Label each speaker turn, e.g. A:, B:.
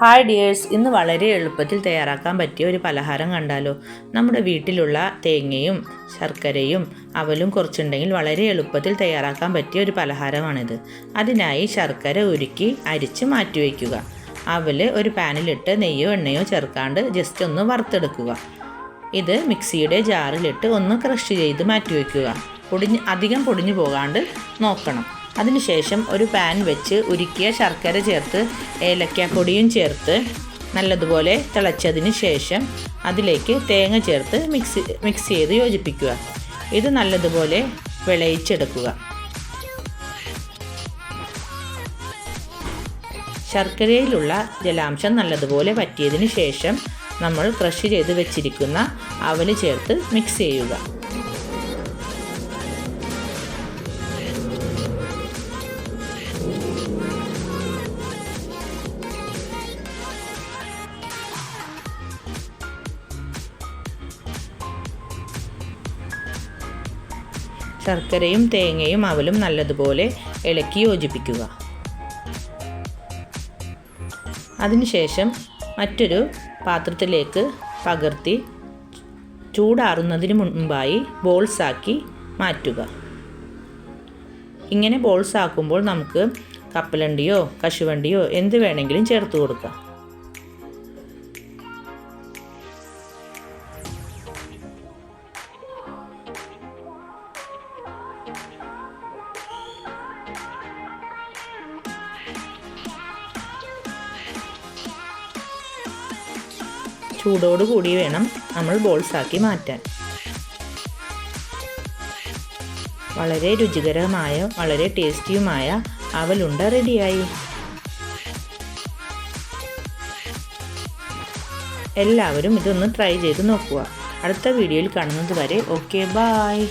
A: Hi dears ഇന്ന് വളരെ എളുപ്പത്തിൽ തയ്യാറാക്കാൻ പറ്റിയ ഒരു പലഹാരം കണ്ടാലോ? നമ്മുടെ വീട്ടിലുള്ള തേങ്ങയും ശർക്കരയും അവലും കുറച്ചുണ്ടെങ്കിൽ വളരെ എളുപ്പത്തിൽ തയ്യാറാക്കാൻ പറ്റിയ ഒരു പലഹാരമാണിത്. അതിനായി ശർക്കര ഉരുക്കി അരിച്ച് മാറ്റിവെക്കുക അവൽ ഒരു പാനിലിട്ട് നെയ്യോ എണ്ണയോ ചേർക്കാണ്ട് ജസ്റ്റ് ഒന്ന് വറുത്തെടുക്കുക. ഇത് മിക്സിയുടെ ജാറിലിട്ട് ഒന്ന് ക്രഷ് ചെയ്ത് മാറ്റിവെക്കുക പൊടിഞ്ഞ് അധികം പൊടിഞ്ഞു പോകാണ്ട് നോക്കണം. അതിനുശേഷം ഒരു പാൻ വെച്ച് ഉരുക്കിയ ശർക്കര ചേർത്ത് ഏലക്കാപ്പൊടിയും ചേർത്ത് നല്ലതുപോലെ തിളച്ചതിന് ശേഷം അതിലേക്ക് തേങ്ങ ചേർത്ത് മിക്സ് മിക്സ് ചെയ്ത് യോജിപ്പിക്കുക. ഇത് നല്ലതുപോലെ വിളയിച്ചെടുക്കുക. ശർക്കരയിലുള്ള ജലാംശം നല്ലതുപോലെ പറ്റിയതിന് ശേഷം നമ്മൾ ക്രഷ് ചെയ്ത് വെച്ചിരിക്കുന്ന അവൽ ചേർത്ത് മിക്സ് ചെയ്യുക. ശർക്കരയും തേങ്ങയും അവലും നല്ലതുപോലെ ഇളക്കി യോജിപ്പിക്കുക. അതിനുശേഷം മറ്റൊരു പാത്രത്തിലേക്ക് പകർത്തി ചൂടാറുന്നതിന് മുൻപായി ബോൾസാക്കി മാറ്റുക. ഇങ്ങനെ ബോൾസാക്കുമ്പോൾ നമുക്ക് കപ്പലണ്ടിയോ കശുവണ്ടിയോ എന്ത് വേണമെങ്കിലും ചേർത്ത് കൊടുക്കാം. ചൂടോട് കൂടി വേണം നമ്മൾ ബോൾസാക്കി മാറ്റാൻ. വളരെ രുചികരമായ വളരെ ടേസ്റ്റിയുമായ അവലുണ്ട റെഡിയായി. എല്ലാവരും ഇതൊന്ന് ട്രൈ ചെയ്ത് നോക്കുക. അടുത്ത വീഡിയോയിൽ കാണുന്നത് വരെ ഓക്കെ ബായ്.